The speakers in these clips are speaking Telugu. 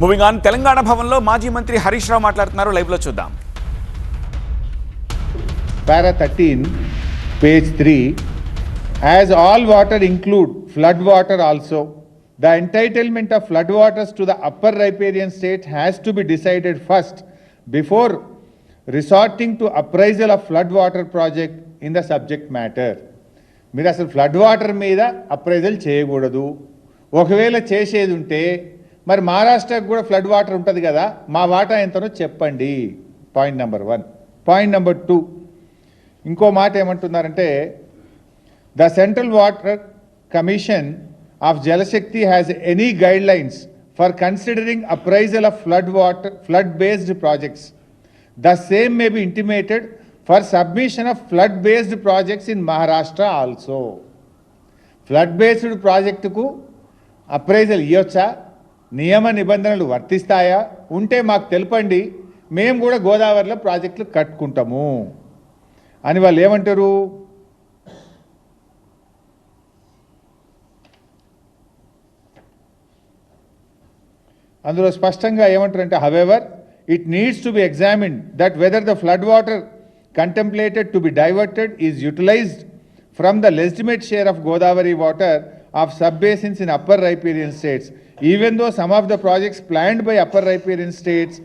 మూవింగ్ ఆన్ తెలంగాణ భవన్లో మాజీ మంత్రి హరీష్ రావు మాట్లాడుతున్నారు. లైవ్లో చూద్దాం. Para thirteen page three as all water include flood water also the entitlement of flood waters to the upper riparian state has to be decided first before resorting to appraisal of flood water project in the subject matter మీరు అసలు ఫ్లడ్ వాటర్ మీద అప్రైజల్ చేయకూడదు. ఒకవేళ చేసేది ఉంటే మరి మహారాష్ట్రకు కూడా ఫ్లడ్ వాటర్ ఉంటుంది కదా మా వాటా ఎంతనో చెప్పండి. Point number one point number two ఇంకో మాట ఏమంటున్నారంటే the central water commission of Jalshakti has any guidelines for considering appraisal of flood water flood based projects the same may be intimated for submission of flood based projects in Maharashtra also flood based ప్రాజెక్టుకు అప్రైజల్ ఇవ్వచ్చా నియమ నిబంధనలు వర్తిస్తాయా? ఉంటే మాకు తెలపండి. మేము కూడా గోదావరిలో ప్రాజెక్టులు కట్టుకుంటాము. అని వాళ్ళు ఏమంటారు? అందులో స్పష్టంగా ఏమంటారంటే however it needs to be examined that whether the flood water contemplated to be diverted is utilized from the legitimate share of Godavari water of sub basins in upper riparian states even though some of the projects planned by upper riparian states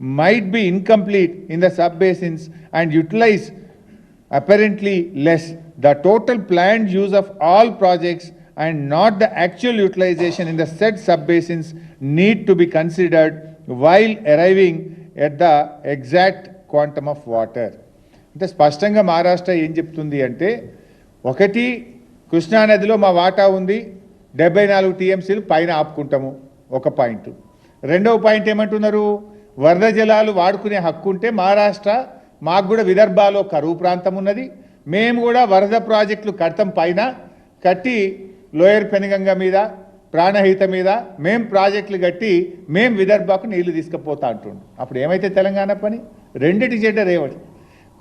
might be incomplete in the sub-basins and utilize apparently less. The total planned use of all projects and not the actual utilization in the said sub-basins need to be considered while arriving at the exact quantum of water. అంటే స్పష్టంగా మహారాష్ట్ర ఏం చెప్తుంది అంటే ఒకటి కృష్ణానదిలో మా వాటా ఉంది. డెబ్బై నాలుగు టీఎంసీలు పైన ఆపుకుంటాము. ఒక పాయింట్. రెండవ పాయింట్ ఏమంటున్నారు? వరద జలాలు వాడుకునే హక్కు ఉంటే మహారాష్ట్ర మాకు కూడా విదర్భాలో కరువు ప్రాంతం ఉన్నది. మేము కూడా వరద ప్రాజెక్టులు కడతాం పైన. కట్టి లోయర్ పెనుగంగ మీద ప్రాణహిత మీద మేం ప్రాజెక్టులు కట్టి మేం విదర్భకు నీళ్ళు తీసుకుపోతా అంటుండు. అప్పుడు ఏమైతే తెలంగాణ పని? రెండిటి చెడ్డ రేవటి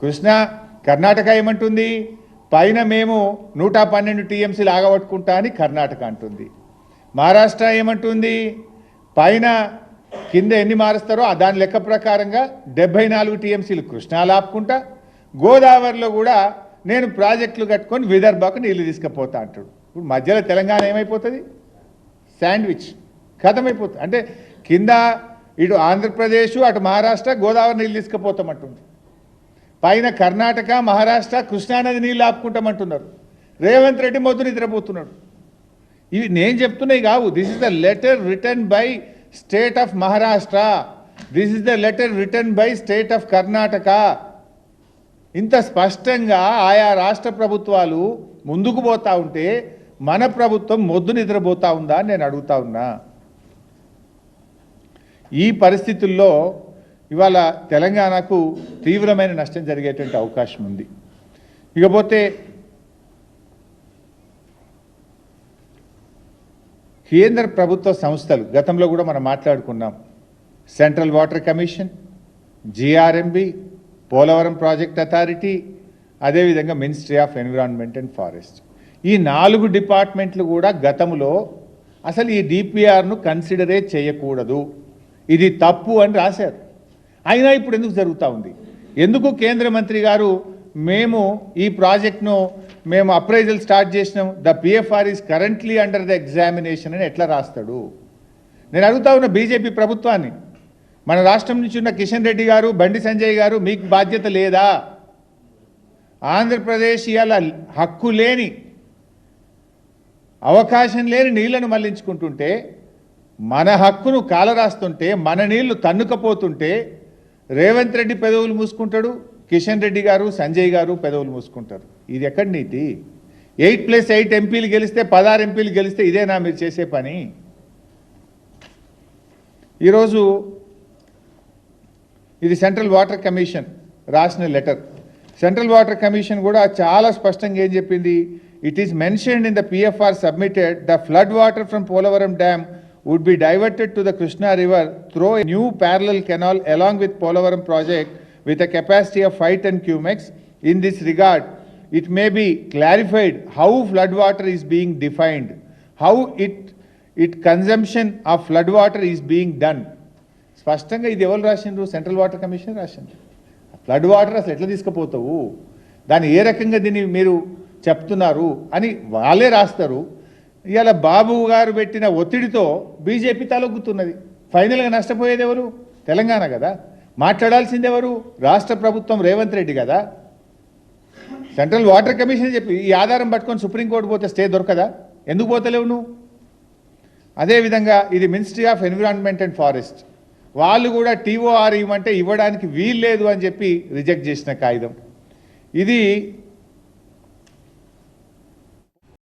కృష్ణ కర్ణాటక ఏమంటుంది? పైన మేము నూట పన్నెండు టీఎంసీలు ఆగబట్టుకుంటా అని కర్ణాటక అంటుంది. మహారాష్ట్ర ఏమంటుంది? పైన కింద ఎన్ని మారుస్తారో దాని లెక్క ప్రకారంగా డెబ్బై నాలుగు టీఎంసీలు కృష్ణాలు ఆపుకుంటా గోదావరిలో కూడా నేను ప్రాజెక్టులు కట్టుకొని విదర్భకు నీళ్ళు తీసుకుపోతా అంటాడు. ఇప్పుడు మధ్యలో తెలంగాణ ఏమైపోతుంది? శాండ్విచ్. ఖతమైపోతుంది అంటే కింద ఇటు ఆంధ్రప్రదేశ్ అటు మహారాష్ట్ర గోదావరి నీళ్ళు తీసుకుపోతామంటుంది. పైన కర్ణాటక మహారాష్ట్ర కృష్ణానది నీళ్ళు ఆపుకుంటామంటున్నారు. రేవంత్ రెడ్డి మొద్దు నిద్రపోతున్నాడు. ఇవి నేను చెప్తున్నాయి కావు. This is the letter return by state of Maharashtra this is the letter return by state of Karnataka ఇంత స్పష్టంగా ఆయా రాష్ట్ర ప్రభుత్వాలు ముందుకు పోతా ఉంటే మన ప్రభుత్వం మొద్దు నిద్రపోతా ఉందా నేను అడుగుతా ఉన్నా. ఈ పరిస్థితుల్లో ఇవాళ తెలంగాణకు తీవ్రమైన నష్టం జరిగేటువంటి అవకాశం ఉంది. ఇకపోతే కేంద్ర ప్రభుత్వ సంస్థలు గతంలో కూడా మనం మాట్లాడుకున్నాం central water commission GRMB Polavaram project authority అదేవిధంగా ministry of environment and forest. ఈ నాలుగు డిపార్ట్మెంట్లు కూడా గతంలో అసలు ఈ డిపిఆర్ను కన్సిడరే చేయకూడదు. ఇది తప్పు అని రాశారు. అయినా ఇప్పుడు ఎందుకు జరుగుతూ ఉంది? ఎందుకు కేంద్ర మంత్రి గారు మేము ఈ ప్రాజెక్ట్ను మేము అప్రైజల్ స్టార్ట్ చేసినాం the PFR is currently under the examination అని ఎట్లా రాస్తాడు? నేను అడుగుతా ఉన్న బీజేపీ ప్రభుత్వాన్ని మన రాష్ట్రం నుంచి ఉన్న కిషన్ రెడ్డి గారు బండి సంజయ్ గారు మీకు బాధ్యత లేదా? ఆంధ్రప్రదేశ్ ఇవాళ హక్కు లేని అవకాశం లేని నీళ్ళను మళ్ళించుకుంటుంటే మన హక్కును కాలరాస్తుంటే మన నీళ్ళు తన్నుకపోతుంటే రేవంత్ రెడ్డి పెదవులు మూసుకుంటాడు కిషన్ రెడ్డి గారు సంజయ్ గారు పెదవులు మూసుకుంటారు. ఇది ఎక్కడి నీతి? ఎయిట్ ప్లస్ ఎయిట్ ఎంపీలు గెలిస్తే పదహారు ఎంపీలు గెలిస్తే ఇదేనా మీరు చేసే పని? ఈరోజు ఇది సెంట్రల్ వాటర్ కమిషన్ రాసిన లెటర్. సెంట్రల్ వాటర్ కమిషన్ కూడా చాలా స్పష్టంగా ఏం చెప్పింది? It is mentioned in the PFR submitted the flood water from Polavaram dam would be diverted to the Krishna River through a new parallel canal along with Polavaram project with a capacity of 5 ton cumex. In this regard, it may be clarified how floodwater is being defined, how it it consumption of flood water is being done స్పష్టంగా ఇది ఎవరు రాసిండ్రు సెంట్రల్ వాటర్ కమిషన్ రాసిండ్రు ఫ్లడ్ వాటర్ అసలు ఎట్లా తీసుకుపోతావు దాన్ని ఏ రకంగా దీన్ని మీరు చెప్తున్నారు అని వాళ్ళే రాస్తారు ఇవాళ బాబు గారు పెట్టిన ఒత్తిడితో బీజేపీ తలొగ్గుతున్నది. ఫైనల్గా నష్టపోయేది ఎవరు? తెలంగాణ కదా. మాట్లాడాల్సింది ఎవరు రాష్ట్ర ప్రభుత్వం రేవంత్ రెడ్డి కదా. సెంట్రల్ వాటర్ కమిషన్ చెప్పి ఈ ఆధారం పట్టుకొని సుప్రీంకోర్టు పోతే స్టే దొరకదా? ఎందుకు పోతలేవు నువ్వు? అదేవిధంగా ఇది ministry of environment and forest వాళ్ళు కూడా టీఓఆర్ ఇవ్వమంటే ఇవ్వడానికి వీల్లేదు అని చెప్పి రిజెక్ట్ చేసిన కాగితం. ఇది